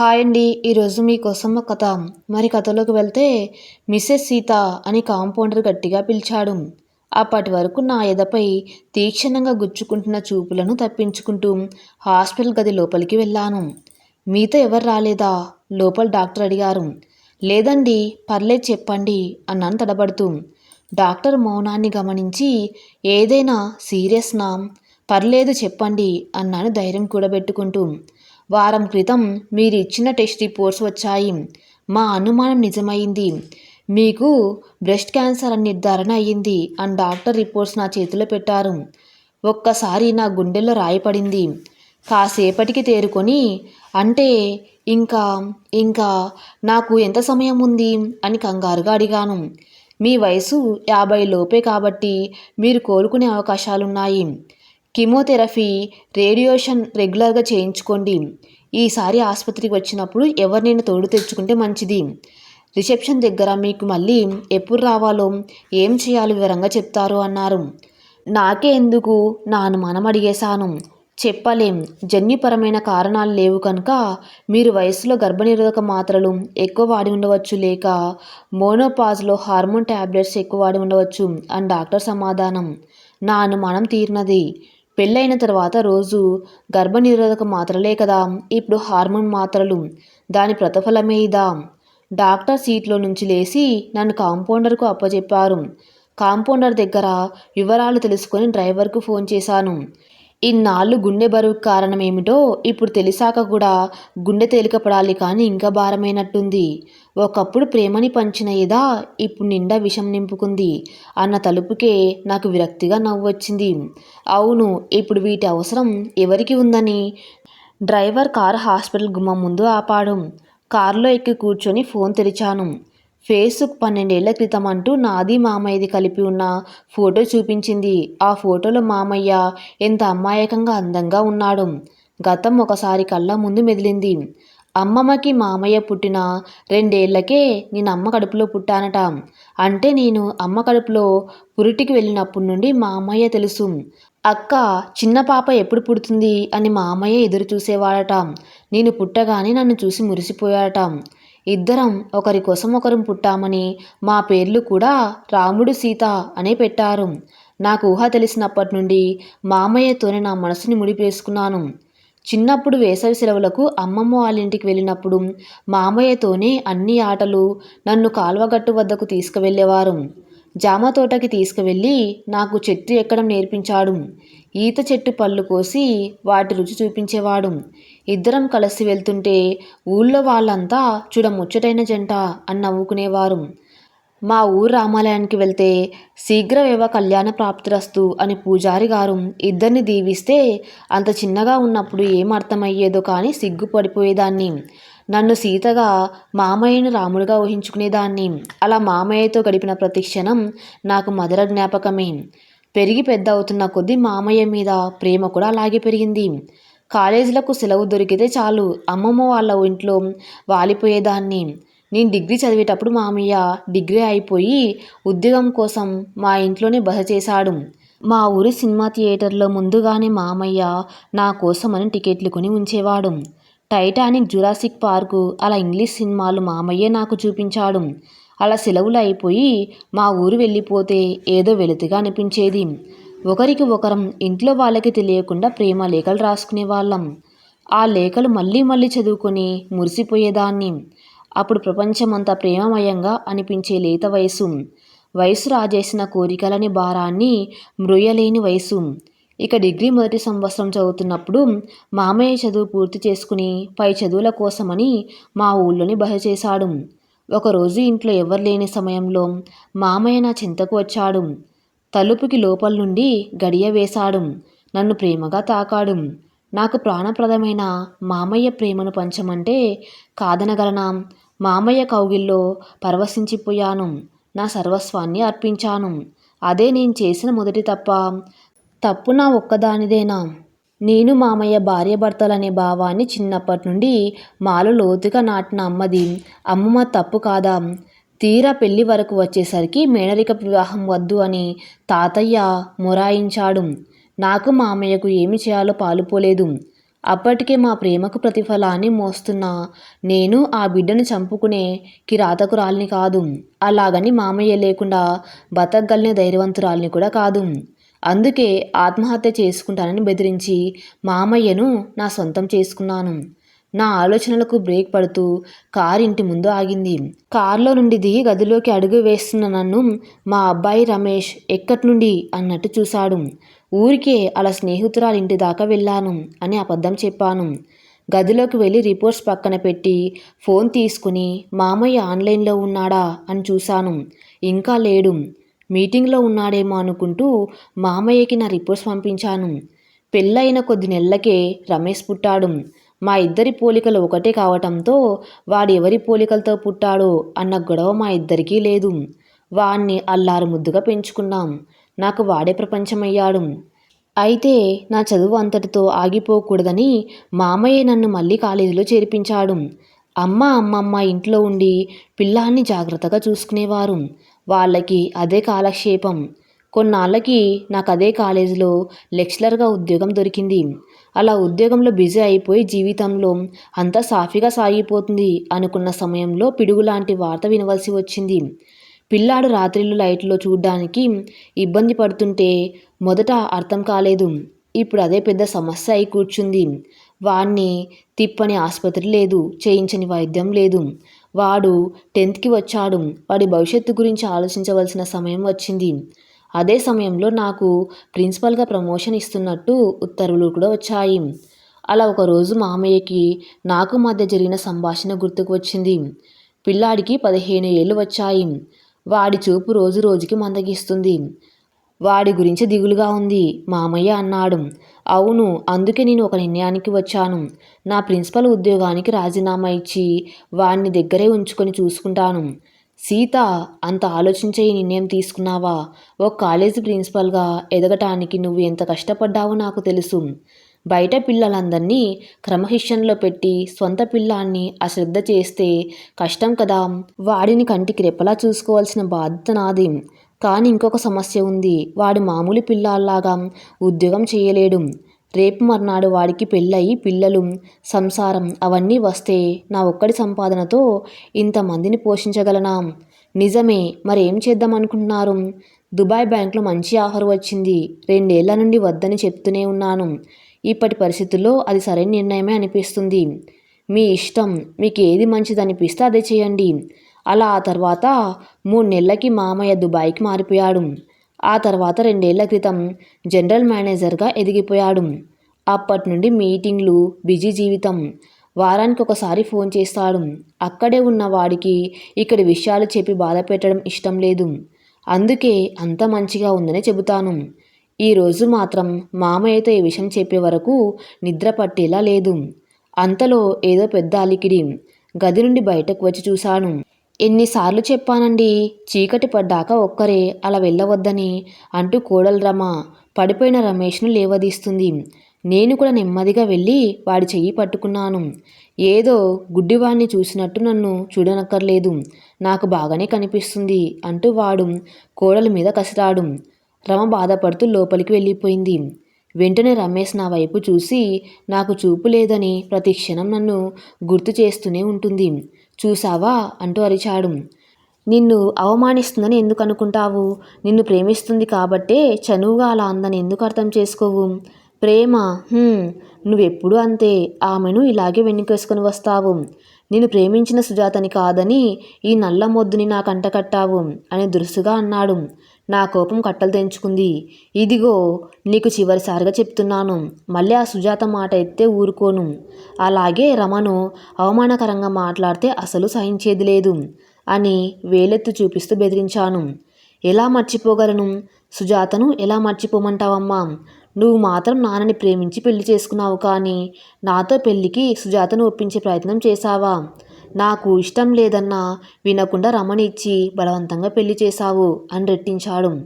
Hi అండి. ఈరోజు మీకోసం ఒక కథ. మరి కథలోకి వెళ్తే మిస్సెస్ సీత అని కాంపౌండర్ గట్టిగా పిలిచాడు. అప్పటి వరకు నా ఎదపై తీక్షణంగా గుచ్చుకుంటున్న చూపులను తప్పించుకుంటూ హాస్పిటల్ గది లోపలికి వెళ్ళాను. మీతో ఎవరు రాలేదా? లోపల డాక్టర్ అడిగారు. లేదండి పర్లేదు చెప్పండి అన్నాను తడబడుతూ. డాక్టర్ మౌనాన్ని గమనించి ఏదైనా సీరియస్నా? పర్లేదు చెప్పండి అన్నాను ధైర్యం కూడబెట్టుకుంటూ. వారం క్రితం మీరు ఇచ్చిన టెస్ట్ రిపోర్ట్స్ వచ్చాయి. మా అనుమానం నిజమైంది. మీకు బ్రెస్ట్ క్యాన్సర్ అని నిర్ధారణ అయ్యింది అని డాక్టర్ రిపోర్ట్స్ నా చేతిలో పెట్టారు. ఒక్కసారి నా గుండెల్లో రాయపడింది. కాసేపటికి తేరుకొని అంటే ఇంకా ఇంకా నాకు ఎంత సమయం ఉంది? అని కంగారుగా అడిగాను. మీ వయసు యాభై లోపే కాబట్టి మీరు కోలుకునే అవకాశాలున్నాయి. కీమోథెరపీ రేడియేషన్ రెగ్యులర్గా చేయించుకోండి. ఈసారి ఆసుపత్రికి వచ్చినప్పుడు ఎవరినైనా తోడు తెచ్చుకుంటే మంచిది. రిసెప్షన్ దగ్గర మీకు మళ్ళీ ఎప్పుడు రావాలో ఏం చేయాలో వివరంగా చెప్తారు అన్నారు. నాకే ఎందుకు? నా అనుమానం అడిగేశాను. చెప్పలేం. జన్యుపరమైన కారణాలు లేవు కనుక మీరు వయసులో గర్భనిరోధక మాత్రలు ఎక్కువ వాడి ఉండవచ్చు లేక మోనోపాజ్లో హార్మోన్ ట్యాబ్లెట్స్ ఎక్కువ వాడి ఉండవచ్చు అని డాక్టర్ సమాధానం. నా అనుమానం తీరినది. పెళ్ళైన తర్వాత రోజు గర్భనిరోధక మాత్రలే కదా. ఇప్పుడు హార్మోన్ మాత్రలు. దాని ప్రతిఫలమే ఇదా. డాక్టర్ సీట్లో నుంచి లేచి నన్ను కాంపౌండర్కు అప్పచెప్పారు కాంపౌండర్ దగ్గర వివరాలు తెలుసుకొని డ్రైవర్కు ఫోన్ చేశాను. ఇన్నాళ్ళు గుండె బరువు కారణం ఏమిటో ఇప్పుడు తెలిసాక కూడా గుండె తేలికపడాలి కానీ ఇంకా భారమైనట్టుంది. ఒకప్పుడు ప్రేమని పంచిన ఇదా ఇప్పుడు నిండా విషం నింపుకుంది. అన్న తలుపుకే నాకు విరక్తిగా నవ్వు వచ్చింది అవును ఇప్పుడు వీటి అవసరం ఎవరికి ఉందని? డ్రైవర్ కారు హాస్పిటల్ గుమ్మం ముందు ఆపాడు. కారులో ఎక్కి కూర్చొని ఫోన్ తెరిచాను. ఫేస్బుక్ పన్నెండేళ్ళ క్రితం అంటూ నాది మామయ్యది కలిపి ఉన్న ఫోటో చూపించింది. ఆ ఫోటోలో మామయ్య ఎంత అమాయకంగా అందంగా ఉన్నాడు. గతం ఒకసారి కళ్ళ ముందు మెదిలింది. అమ్మమ్మకి మామయ్య పుట్టిన రెండేళ్ళకే నేను అమ్మ కడుపులో పుట్టానట. అంటే నేను అమ్మ కడుపులో పురిటికి వెళ్ళినప్పటి నుండి మామయ్య తెలుసు. అక్క చిన్న పాప ఎప్పుడు పుడుతుంది అని మామయ్య ఎదురు చూసేవాడట. నేను పుట్టగానే నన్ను చూసి మురిసిపోయాడట. ఇద్దరం ఒకరి కోసం ఒకరం పుట్టామని మా పేర్లు కూడా రాముడు సీత అనే పెట్టారు. నాకు ఊహ తెలిసినప్పటి నుండి మామయ్యతోనే నా మనసుని ముడిపేసుకున్నాను. చిన్నప్పుడు వేసవి సెలవులకు అమ్మమ్మ వాళ్ళ ఇంటికి వెళ్ళినప్పుడు మామయ్యతోనే అన్ని ఆటలు నన్ను కాల్వగట్టు వద్దకు తీసుకువెళ్ళేవారు. జామ తోటకి తీసుకువెళ్ళి నాకు చెట్టు ఎక్కడం నేర్పించాడు. ఈత చెట్టు పళ్ళు కోసి వాటి రుచి చూపించేవాడు. ఇద్దరం కలిసి వెళ్తుంటే ఊళ్ళో వాళ్ళంతా చూడ ముచ్చటైన జంట అని నవ్వుకునేవారు. మా ఊరు రామాలయానికి వెళ్తే శీఘ్రమేవ కళ్యాణ ప్రాప్తిరస్తు అని పూజారి గారు ఇద్దరిని దీవిస్తే అంత చిన్నగా ఉన్నప్పుడు ఏం అర్థమయ్యేదో కానీ సిగ్గుపడిపోయేదాన్ని. నన్ను సీతగా మామయ్యను రాముడిగా ఊహించుకునేదాన్ని. అలా మామయ్యతో గడిపిన ప్రతి క్షణం నాకు మధుర జ్ఞాపకమే. పెరిగి పెద్ద అవుతున్న కొద్దీ మామయ్య మీద ప్రేమ కూడా అలాగే పెరిగింది. కాలేజీలకు సెలవు దొరికితే చాలు. అమ్మమ్మ వాళ్ళ ఇంట్లో వాలిపోయేదాన్ని. నేను డిగ్రీ చదివేటప్పుడు మామయ్య డిగ్రీ అయిపోయి ఉద్యోగం కోసం మా ఇంట్లోనే బస చేశాడు. మా ఊరి సినిమా థియేటర్లో ముందుగానే మామయ్య నా కోసమని టికెట్లు కొని ఉంచేవాడు. టైటానిక్ జురాసిక్ పార్కు అలా ఇంగ్లీష్ సినిమాలు మామయ్యే నాకు చూపించాడు. అలా సెలవులు అయిపోయి మా ఊరు వెళ్ళిపోతే ఏదో వెలుతుగా అనిపించేది. ఒకరికి ఒకరం ఇంట్లో వాళ్ళకి తెలియకుండా ప్రేమ లేఖలు రాసుకునే వాళ్ళం. ఆ లేఖలు మళ్ళీ మళ్ళీ చదువుకొని మురిసిపోయేదాన్ని. అప్పుడు ప్రపంచమంతా ప్రేమమయంగా అనిపించే లేత వయసు వయసు రాజేసిన కోరికలని భారాన్ని మృయలేని వయసు ఇక డిగ్రీ మొదటి సంవత్సరం చదువుతున్నప్పుడు మామయ్య చదువు పూర్తి చేసుకుని పై చదువుల కోసమని మా ఊళ్ళోని బస చేశాడు ఒకరోజు ఇంట్లో ఎవరు లేని సమయంలో మామయ్య నా చింతకు వచ్చాడు. తలుపుకి లోపల నుండి గడియ వేశాడు. నన్ను ప్రేమగా తాకాడు. నాకు ప్రాణప్రదమైన మామయ్య ప్రేమను పంచమంటే కాదనగలనా? మామయ్య కౌగిల్లో పరవశించిపోయాను. నా సర్వస్వాన్ని అర్పించాను. అదే నేను చేసిన మొదటి తప్ప తప్పు నా ఒక్కదానిదేనా? నేను మామయ్య భార్యభర్తలనే భావాన్ని చిన్నప్పటి నుండి మాలో లోతుగా నాటిన అమ్మది. అమ్మమ్మ తప్పు కాదా? తీరా పెళ్ళి వరకు వచ్చేసరికి మేనరిక వివాహం వద్దు అని తాతయ్య మొరాయించాడు. నాకు మామయ్యకు ఏమి చేయాలో పాలుపోలేదు అప్పటికే మా ప్రేమకు ప్రతిఫలాన్ని మోస్తున్న నేను ఆ బిడ్డను చంపుకునే కిరాతకురాల్ని కాదు. అలాగని మామయ్య లేకుండా బతకగలిగిన ధైర్యవంతురాల్ని కూడా కాదు. అందుకే ఆత్మహత్య చేసుకుంటానని బెదిరించి మామయ్యను నా సొంతం చేసుకున్నాను. నా ఆలోచనలకు బ్రేక్ పడుతూ కారు ఇంటి ముందు ఆగింది. కారులో నుండి దిగి గదిలోకి అడుగు వేస్తున్న నన్ను మా అబ్బాయి రమేష్ ఎక్కడి నుండి అన్నట్టు చూశాడు. ఊరికే అలా స్నేహితురాలు ఇంటి దాకా వెళ్ళాను అని అబద్ధం చెప్పాను. గదిలోకి వెళ్ళి రిపోర్ట్స్ పక్కన పెట్టి ఫోన్ తీసుకుని మామయ్య ఆన్లైన్లో ఉన్నాడా? అని చూశాను. ఇంకా లేడు. మీటింగ్లో ఉన్నాడేమో అనుకుంటూ మామయ్యకి నా రిపోర్ట్స్ పంపించాను. పెళ్ళైన కొద్ది నెలలకే రమేష్ పుట్టాడు. మా ఇద్దరి పోలికలు ఒకటే కావటంతో వాడు ఎవరి పోలికలతో పుట్టాడో అన్న గొడవ మా ఇద్దరికీ లేదు. వాణ్ణి అల్లారు ముద్దుగా పెంచుకున్నాం. నాకు వాడే ప్రపంచమయ్యాడు. అయితే నా చదువు అంతటితో ఆగిపోకూడదని మామయ్య నన్ను మళ్ళీ కాలేజీలో చేర్పించాడు. అమ్మ అమ్మమ్మ ఇంట్లో ఉండి పిల్లాన్ని జాగ్రత్తగా చూసుకునేవారు. వాళ్ళకి అదే కాలక్షేపం. కొన్నాళ్ళకి నాకు అదే కాలేజీలో లెక్చరర్గా ఉద్యోగం దొరికింది. అలా ఉద్యోగంలో బిజీ అయిపోయి జీవితంలో అంతా సాఫీగా సాగిపోతుంది అనుకున్న సమయంలో పిడుగులాంటి వార్త వినవలసి వచ్చింది. పిల్లాడు రాత్రిళ్ళు లైట్లో చూడ్డానికి ఇబ్బంది పడుతుంటే మొదట అర్థం కాలేదు. ఇప్పుడు అదే పెద్ద సమస్య అయి కూర్చుంది. వాణ్ణి తిప్పని ఆసుపత్రి లేదు చేయించని వైద్యం లేదు. వాడు టెన్త్కి వచ్చాడు. వాడి భవిష్యత్తు గురించి ఆలోచించవలసిన సమయం వచ్చింది. అదే సమయంలో నాకు ప్రిన్సిపల్గా ప్రమోషన్ ఇస్తున్నట్టు ఉత్తర్వులు కూడా వచ్చాయి. అలా ఒకరోజు మామయ్యకి నాకు మధ్య జరిగిన సంభాషణ గుర్తుకు వచ్చింది. పిల్లాడికి పదిహేను ఏళ్ళు వచ్చాయి. వాడి చూపు రోజు రోజుకి మందగిస్తుంది. వాడి గురించి దిగులుగా ఉంది మామయ్య అన్నాడు. అవును అందుకే నేను ఒక నిర్ణయానికి వచ్చాను. నా ప్రిన్సిపల్ ఉద్యోగానికి రాజీనామా ఇచ్చి వాడిని దగ్గరే ఉంచుకొని చూసుకుంటాను. సీత అంత ఆలోచించే ఈ నిర్ణయం తీసుకున్నావా? ఒక కాలేజీ ప్రిన్సిపల్గా ఎదగటానికి నువ్వు ఎంత కష్టపడ్డావో నాకు తెలుసు. బయట పిల్లలందరినీ క్రమశిక్షణలో పెట్టి సొంత పిల్లాన్ని అశ్రద్ధ చేస్తే కష్టం కదా. వాడిని కంటికి రెప్పలా చూసుకోవాల్సిన బాధ్యత నాది. కానీ ఇంకొక సమస్య ఉంది. వాడు మామూలు పిల్లాల్లాగా ఉద్యోగం చేయలేడు. రేపు మర్నాడు వాడికి పెళ్ళయి పిల్లలు సంసారం అవన్నీ వస్తే నా ఒక్కడి సంపాదనతో ఇంతమందిని పోషించగలనా? నిజమే మరేం చేద్దాం అనుకుంటున్నారు దుబాయ్ బ్యాంకులో మంచి ఆఫర్ వచ్చింది. రెండేళ్ళ నుండి వద్దని చెప్తూనే ఉన్నాను. ఇప్పటి పరిస్థితుల్లో అది సరైన నిర్ణయమే అనిపిస్తుంది. మీ ఇష్టం మీకు ఏది మంచిది అనిపిస్తే అదే చేయండి. అలా ఆ తర్వాత మూడు నెలలకి మామయ్య దుబాయ్కి మారిపోయాడు. ఆ తర్వాత రెండేళ్ళ క్రితం జనరల్ మేనేజర్గా ఎదిగిపోయాడు. అప్పటి నుండి మీటింగ్లు బిజీ జీవితం. వారానికి ఒకసారి ఫోన్ చేస్తాడు. అక్కడే ఉన్న వాడికి ఇక్కడి విషయాలు చెప్పి బాధ పెట్టడం ఇష్టం లేదు. అందుకే అంత మంచిగా ఉందని చెబుతాను. ఈరోజు మాత్రం మామయ్యతో ఈ విషయం చెప్పే వరకు నిద్ర పట్టేలా లేదు. అంతలో ఏదో పెద్ద అలికిడి. గది నుండి బయటకు వచ్చి చూశాను. ఎన్నిసార్లు చెప్పానండి చీకటి పడ్డాక ఒక్కరే అలా వెళ్ళవద్దని అంటూ కోడలు రమ పడిపోయిన రమేష్ను లేవదీస్తుంది. నేను కూడా నెమ్మదిగా వెళ్ళి వాడి చెయ్యి పట్టుకున్నాను. ఏదో గుడ్డివాణ్ణి చూసినట్టు నన్ను చూడనక్కర్లేదు. నాకు బాగానే కనిపిస్తుంది అంటూ వాడు కోడల మీద కసిరాడు రమ బాధపడుతూ లోపలికి వెళ్ళిపోయింది. వెంటనే రమేష్ నా వైపు చూసి నాకు చూపు లేదని ప్రతి క్షణం నన్ను గుర్తు చేస్తూనే ఉంటుంది. చూసావా? అంటూ అరిచాడు. నిన్ను అవమానిస్తుందని ఎందుకు అనుకుంటావు? నిన్ను ప్రేమిస్తుంది కాబట్టే చనువుగా అలా అందని ఎందుకు అర్థం చేసుకోవు? ప్రేమ నువ్వెప్పుడు అంతే. ఆమెను ఇలాగే వెనుకేసుకొని వస్తావు. నేను ప్రేమించిన సుజాతని కాదని ఈ నల్ల మొద్దుని నాకంటకట్టావు అని దురుసుగా అన్నాడు. నా కోపం కట్టలు తెంచుకుంది. ఇదిగో నీకు చివరిసారిగా చెప్తున్నాను. మళ్ళీ ఆ సుజాత మాట ఎత్తే ఊరుకోను. అలాగే రమను అవమానకరంగా మాట్లాడితే అసలు సహించేది లేదు అని వేలెత్తు చూపిస్తూ బెదిరించాను. ఎలా మర్చిపోగలను? సుజాతను ఎలా మర్చిపోమంటావమ్మా? నువ్వు మాత్రం నాన్నని ప్రేమించి పెళ్ళి చేసుకున్నావు కానీ నాతో పెళ్ళికి సుజాతను ఒప్పించే ప్రయత్నం చేశావా? నాకు ఇష్టం లేదన్నా వినకుండా రమణిచ్చి బలవంతంగా పెళ్ళి చేశావు అని రెట్టించాడు.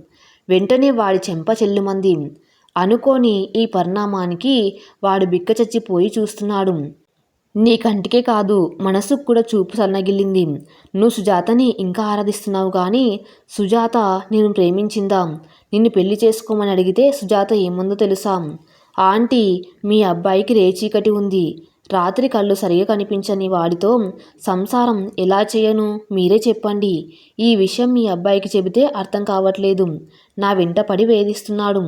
వెంటనే వాడి చెంప చెల్లుమంది. అనుకోని ఈ పరిణామానికి వాడు బిక్క చచ్చిపోయి చూస్తున్నాడు. నీ కంటికే కాదు మనసుకు కూడా చూపు సన్నగిల్లింది. నువ్వు సుజాతని ఇంకా ఆరాధిస్తున్నావు కానీ సుజాత నేను ప్రేమించిందా? నిన్ను పెళ్ళి చేసుకోమని అడిగితే సుజాత ఏముందో తెలుసా? ఆంటీ మీ అబ్బాయికి రేచీకటి ఉంది. రాత్రి కళ్ళు సరిగా కనిపించని వాడితో సంసారం ఎలా చేయను? మీరే చెప్పండి. ఈ విషయం మీ అబ్బాయికి చెబితే అర్థం కావట్లేదు. నా వెంట పడి వేధిస్తున్నాడు.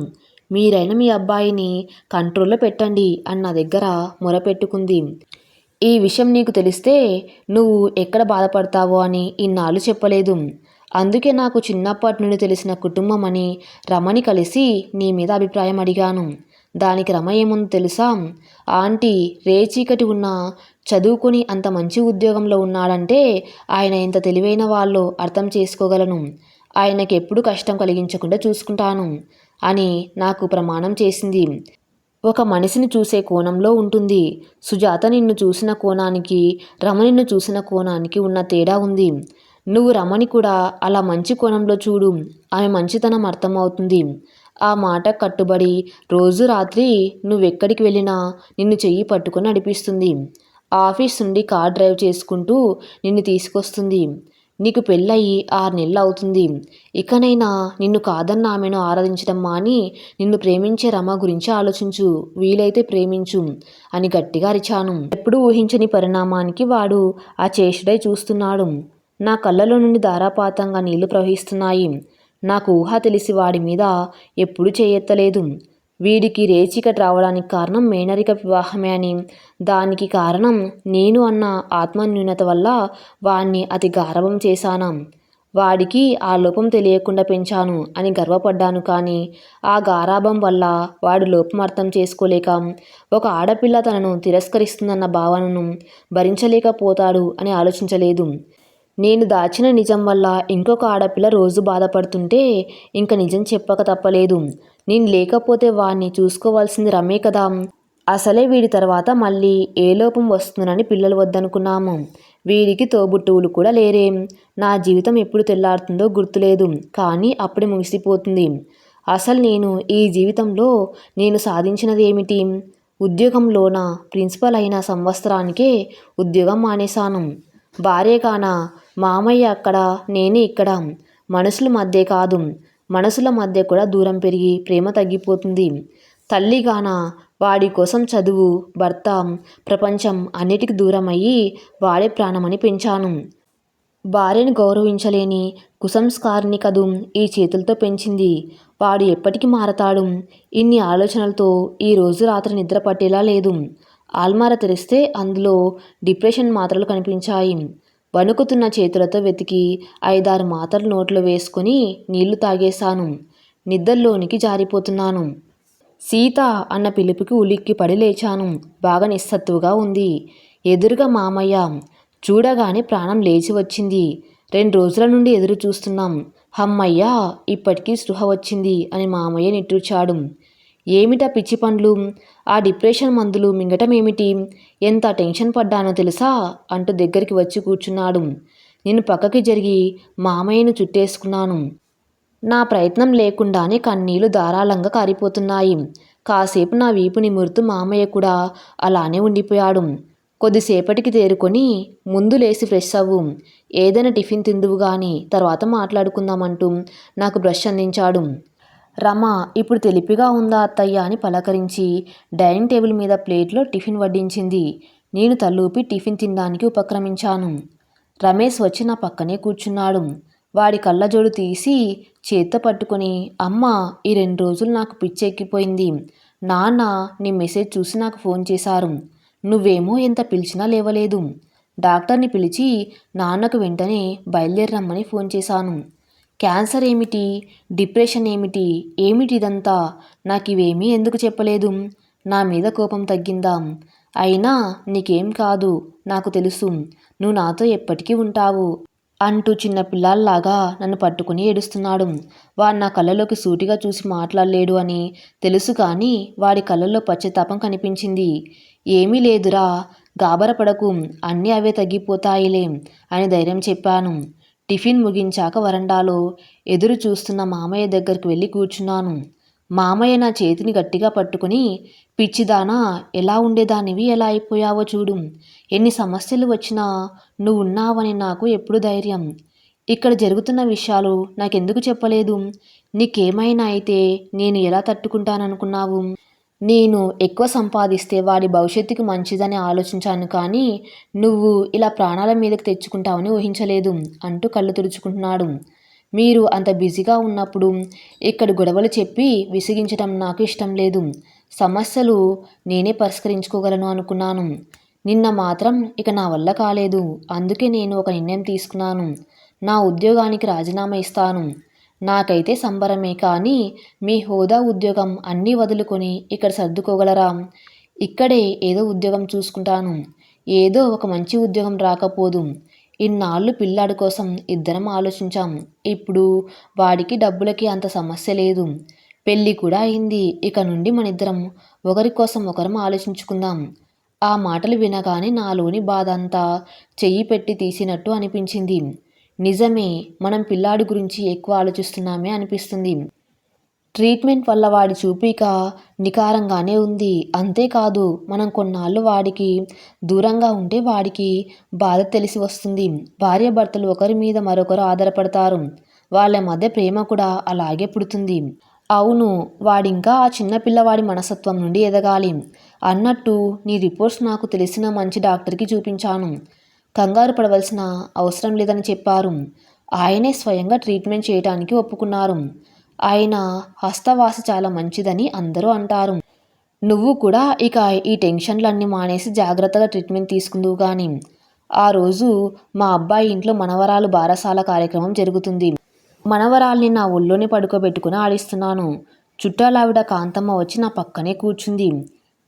మీరైన మీ అబ్బాయిని కంట్రోల్లో పెట్టండి అన్న దగ్గర మొరపెట్టుకుంది. ఈ విషయం నీకు తెలిస్తే నువ్వు ఎక్కడ బాధపడతావో అని ఇన్నాళ్ళు చెప్పలేదు. అందుకే నాకు చిన్నప్పటి నుండి తెలిసిన కుటుంబం అని రమణి కలిసి నీ మీద అభిప్రాయం అడిగాను. దానికి రమ ఏముందో తెలుసా? ఆంటీ రేచీకటి ఉన్న చదువుకుని అంత మంచి ఉద్యోగంలో ఉన్నాడంటే ఆయన ఇంత తెలివైన వాళ్ళు అర్థం చేసుకోగలను. ఆయనకి ఎప్పుడు కష్టం కలిగించకుండా చూసుకుంటాను అని నాకు ప్రమాణం చేసింది. ఒక మనిషిని చూసే కోణంలో ఉంటుంది. సుజాత నిన్ను చూసిన కోణానికి రమ నిన్ను చూసిన కోణానికి ఉన్న తేడా ఉంది. నువ్వు రమని కూడా అలా మంచి కోణంలో చూడు. ఆమె మంచితనం అర్థమవుతుంది ఆ మాట కట్టుబడి రోజు రాత్రి నువ్వెక్కడికి వెళ్ళినా నిన్ను చెయ్యి పట్టుకొని నడిపిస్తుంది. ఆఫీస్ నుండి కార్ డ్రైవ్ చేసుకుంటూ నిన్ను తీసుకొస్తుంది. నీకు పెళ్ళయి ఆరు నెలలు అవుతుంది. ఇకనైనా నిన్ను కాదన్న ఆమెను ఆరాధించడం మాని నిన్ను ప్రేమించే రమ గురించి ఆలోచించు. వీలైతే ప్రేమించు అని గట్టిగా అరిచాను. ఎప్పుడు ఊహించని పరిణామానికి వాడు ఆ చేషుడై చూస్తున్నాడు. నా కళ్ళలో నుండి ధారాపాతంగా నీళ్ళు ప్రవహిస్తున్నాయి. నాకు ఊహ తెలిసి వాడి మీద ఎప్పుడు చేయెత్తలేదు. వీడికి రేచికట్ రావడానికి కారణం మేనరిక వివాహమే అని. దానికి కారణం నేను అన్న ఆత్మన్యూనత వల్ల వాణ్ణి అతి గారవం చేశాను. వాడికి ఆ లోపం తెలియకుండా పెంచాను అని గర్వపడ్డాను కానీ ఆ గారాభం వల్ల వాడు లోపం అర్థం చేసుకోలేక ఒక ఆడపిల్ల తనను తిరస్కరిస్తుందన్న భావనను భరించలేకపోతాడు అని ఆలోచించలేదు. నేను దాచిన నిజం వల్ల ఇంకొక ఆడపిల్ల రోజు బాధపడుతుంటే ఇంక నిజం చెప్పక తప్పలేదు. నేను లేకపోతే వాణ్ణి చూసుకోవాల్సింది రమే కదా. అసలే వీడి తర్వాత మళ్ళీ ఏ లోపం వస్తుందని పిల్లలు వద్దనుకున్నాము. వీడికి తోబుట్టువులు కూడా లేరే. నా జీవితం ఎప్పుడు తెల్లారుతుందో గుర్తులేదు. కానీ అప్పుడే ముగిసిపోతుంది. అసలు నేను ఈ జీవితంలో నేను సాధించినది ఏమిటి? ఉద్యోగంలోన? ప్రిన్సిపల్ అయిన సంవత్సరానికే ఉద్యోగం మానేశాను. భార్య మామయ్య అక్కడ నేనే ఇక్కడ. మనసుల మధ్య కాదు. మనసుల మధ్య కూడా దూరం పెరిగి ప్రేమ తగ్గిపోతుంది. తల్లిగాన? వాడి కోసం చదువు భర్త ప్రపంచం అన్నిటికి దూరం అయ్యి వాడే ప్రాణమని పెంచాను. భార్యను గౌరవించలేని కుసంస్కారిని కదూ ఈ చేతులతో పెంచింది. వాడు ఎప్పటికీ మారతాడు? ఇన్ని ఆలోచనలతో ఈ రోజు రాత్రి నిద్ర పట్టేలా లేదు. ఆల్మార తెరిస్తే అందులో డిప్రెషన్ మాత్రలు కనిపించాయి. వణుకుతున్న చేతులతో వెతికి ఐదారు మాత్రలు నోట్లో వేసుకుని నీళ్ళు తాగేశాను. నిద్రలోనికి జారిపోతున్నాను. సీత అన్న పిలుపుకి ఉలిక్కి పడి లేచాను. బాగా నిస్సత్తుగా ఉంది. ఎదురుగా మామయ్య చూడగానే ప్రాణం లేచి వచ్చింది. రెండు రోజుల నుండి ఎదురు చూస్తున్నాం. హమ్మయ్య ఇప్పటికీ స్పృహ వచ్చింది అని మామయ్య నిట్టూర్చాడు. ఏమిటా పిచ్చి పండ్లు? ఆ డిప్రెషన్ మందులు మింగటమేమిటి ఎంత టెన్షన్ పడ్డానో తెలుసా? అంటూ దగ్గరికి వచ్చి కూర్చున్నాడు. నేను పక్కకి జరిగి మామయ్యను చుట్టేసుకున్నాను. నా ప్రయత్నం లేకుండానే కన్నీళ్ళు ధారాళంగా కారిపోతున్నాయి. కాసేపు నా వీపు నిమురుతూ మామయ్య కూడా అలానే ఉండిపోయాడు. కొద్దిసేపటికి తేరుకొని ముందు లేచి ఫ్రెష్ అవ్వు. ఏదైనా టిఫిన్ తిందువు గాని తర్వాత మాట్లాడుకుందామంటూ నాకు బ్రష్ అందించాడు. రమ ఇప్పుడు తెలిపిగా ఉందా అత్తయ్య అని పలకరించి డైనింగ్ టేబుల్ మీద ప్లేట్లో టిఫిన్ వడ్డించింది. నేను తల్లూపి టిఫిన్ తినడానికి ఉపక్రమించాను. రమేష్ వచ్చి నా పక్కనే కూర్చున్నాడు. వాడి కళ్ళజోడు తీసి చేత్తో పట్టుకుని అమ్మ ఈ రెండు రోజులు నాకు పిచ్చెక్కిపోయింది. నాన్న నీ మెసేజ్ చూసి నాకు ఫోన్ చేశారు. నువ్వేమో ఎంత పిలిచినా లేవలేదు. డాక్టర్ని పిలిచి నాన్నకు వెంటనే బయలుదేరమ్మని ఫోన్ చేశాను. క్యాన్సర్ ఏమిటి? డిప్రెషన్ ఏమిటి? ఏమిటి ఇదంతా నాకు ఇవేమీ ఎందుకు చెప్పలేదు? నా మీద కోపం తగ్గిందా? అయినా నీకేం కాదు నాకు తెలుసు. నువ్వు నాతో ఎప్పటికీ ఉంటావు అంటూ చిన్న పిల్లల్లాగా నన్ను పట్టుకుని ఏడుస్తున్నాడు. వాడు నా కళ్ళలోకి సూటిగా చూసి మాట్లాడలేడు అని తెలుసు కానీ వాడి కళ్ళల్లో పశ్చాత్తాపం కనిపించింది. ఏమీ లేదురా గాబరపడకు అన్నీ అవే తగ్గిపోతాయిలే అని ధైర్యం చెప్పాను. టిఫిన్ ముగించాక వరండాలో ఎదురు చూస్తున్న మామయ్య దగ్గరికి వెళ్ళి కూర్చున్నాను. మామయ్య నా చేతిని గట్టిగా పట్టుకుని పిచ్చిదానా ఎలా ఉండేదానివి? ఎలా అయిపోయావో చూడు. ఎన్ని సమస్యలు వచ్చినా నువ్వు ఉన్నావని నాకు ఎప్పుడు ధైర్యం. ఇక్కడ జరుగుతున్న విషయాలు నాకెందుకు చెప్పలేదు? నీకేమైనా అయితే నేను ఎలా తట్టుకుంటాననుకున్నావు? నేను ఎక్కువ సంపాదిస్తే వాడి భవిష్యత్తుకి మంచిదని ఆలోచించాను కానీ నువ్వు ఇలా ప్రాణాల మీదకి తెచ్చుకుంటావని ఊహించలేదు అంటూ కళ్ళు తుడుచుకుంటున్నాడు. మీరు అంత బిజీగా ఉన్నప్పుడు ఇక్కడ గొడవలు చెప్పి విసిగించడం నాకు ఇష్టం లేదు. సమస్యలు నేనే పరిష్కరించుకోగలను అనుకున్నాను. నిన్న మాత్రం ఇక నా వల్ల కాలేదు. అందుకే నేను ఒక నిర్ణయం తీసుకున్నాను. నా ఉద్యోగానికి రాజీనామా ఇస్తాను. నాకైతే సంబరమే కానీ మీ హోదా ఉద్యోగం అన్నీ వదులుకొని ఇక్కడ సర్దుకోగలరా? ఇక్కడే ఏదో ఉద్యోగం చూసుకుంటాను. ఏదో ఒక మంచి ఉద్యోగం రాకపోదు. ఇన్నాళ్ళు పిల్లాడి కోసం ఇద్దరం ఆలోచించాం. ఇప్పుడు వాడికి డబ్బులకి అంత సమస్య లేదు. పెళ్ళి కూడా అయింది. ఇక నుండి మనిద్దరం ఒకరి కోసం ఒకరం ఆలోచించుకుందాం. ఆ మాటలు వినగానే నాలోని బాధ అంతా చెయ్యి పెట్టి తీసినట్టు అనిపించింది. నిజమే మనం పిల్లాడి గురించి ఎక్కువ ఆలోచిస్తున్నామే అనిపిస్తుంది. ట్రీట్మెంట్ వల్ల వాడి చూపిక నికారంగానే ఉంది. అంతేకాదు మనం కొన్నాళ్ళు వాడికి దూరంగా ఉంటే వాడికి బాధ తెలిసి వస్తుంది. భార్యాభర్తలు ఒకరి మీద మరొకరు ఆధారపడతారు. వాళ్ళ మధ్య ప్రేమ కూడా అలాగే పుడుతుంది. అవును వాడింకా ఆ చిన్నపిల్లవాడి మనస్తత్వం నుండి ఎదగాలి. అన్నట్టు నీ రిపోర్ట్స్ నాకు తెలిసిన మంచి డాక్టర్కి చూపించాను. కంగారు పడవలసిన అవసరం లేదని చెప్పారు. ఆయనే స్వయంగా ట్రీట్మెంట్ చేయడానికి ఒప్పుకున్నారు. ఆయన హస్తవాస చాలా మంచిదని అందరూ అంటారు. నువ్వు కూడా ఇక ఈ టెన్షన్లన్నీ మానేసి జాగ్రత్తగా ట్రీట్మెంట్ తీసుకుందువు కానీ ఆ రోజు మా అబ్బాయి ఇంట్లో మనవరాలు బారసాల కార్యక్రమం జరుగుతుంది. మనవరాల్ని నా ఒళ్ళోనే పడుకోబెట్టుకుని ఆడిస్తున్నాను. చుట్టాలావిడ కాంతమ్మ వచ్చి నా పక్కనే కూర్చుంది.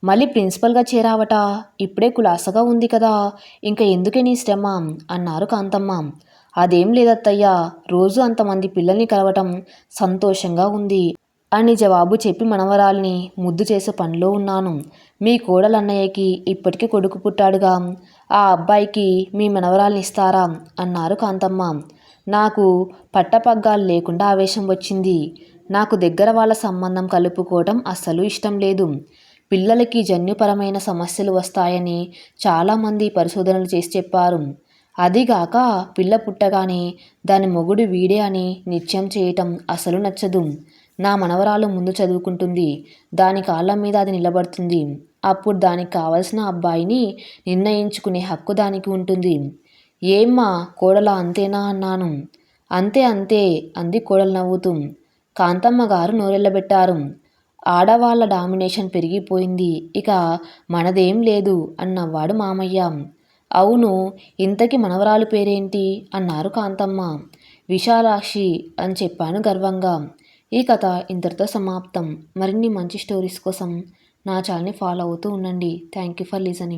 మళ్ళీ ప్రిన్సిపల్గా చేరావట. ఇప్పుడే కులాసగా ఉంది కదా. ఇంకా ఎందుకే నీ శ్రమ? అన్నారు కాంతమ్మ. అదేం లేదత్తయ్యా. రోజు అంతమంది పిల్లల్ని కలవటం సంతోషంగా ఉంది అని జవాబు చెప్పి మనవరాల్ని ముద్దు చేసే పనిలో ఉన్నాను. మీ కోడలన్నయ్యకి ఇప్పటికీ కొడుకు పుట్టాడుగా. ఆ అబ్బాయికి మీ మనవరాల్ని ఇస్తారా? అన్నారు కాంతమ్మ. నాకు పట్టపగ్గాలు లేకుండా ఆవేశం వచ్చింది. నాకు దగ్గర వాళ్ళ సంబంధం కలుపుకోవటం అస్సలు ఇష్టం లేదు. పిల్లలకి జన్యుపరమైన సమస్యలు వస్తాయని చాలామంది పరిశోధనలు చేసి చెప్పారు. అదిగాక పిల్ల పుట్టగానే దాని మొగుడు వీడే అని నిత్యం చేయటం అసలు నచ్చదు. నా మనవరాలు ముందు చదువుకుంటుంది. దాని కాళ్ళ మీద అది నిలబడుతుంది. అప్పుడు దానికి కావలసిన అబ్బాయిని నిర్ణయించుకునే హక్కు దానికి ఉంటుంది. ఏమ్మా కోడల అంతేనా అన్నాను. అంతే అంతే అంది కోడలు నవ్వుతూ. కాంతమ్మ గారు నోరెళ్ళబెట్టారు. ఆడవాళ్ళ డామినేషన్ పెరిగిపోయింది. ఇక మనదేం లేదు అన్నవాడు మామయ్య. అవును ఇంతకి మనవరాలు పేరేంటి? అన్నారు కాంతమ్మ. విశాలాక్షి అని చెప్పాను గర్వంగా. ఈ కథ ఇంతటితో సమాప్తం. మరిన్ని మంచి స్టోరీస్ కోసం నా ఛానల్ని ఫాలో అవుతూ ఉండండి. Thank you for listening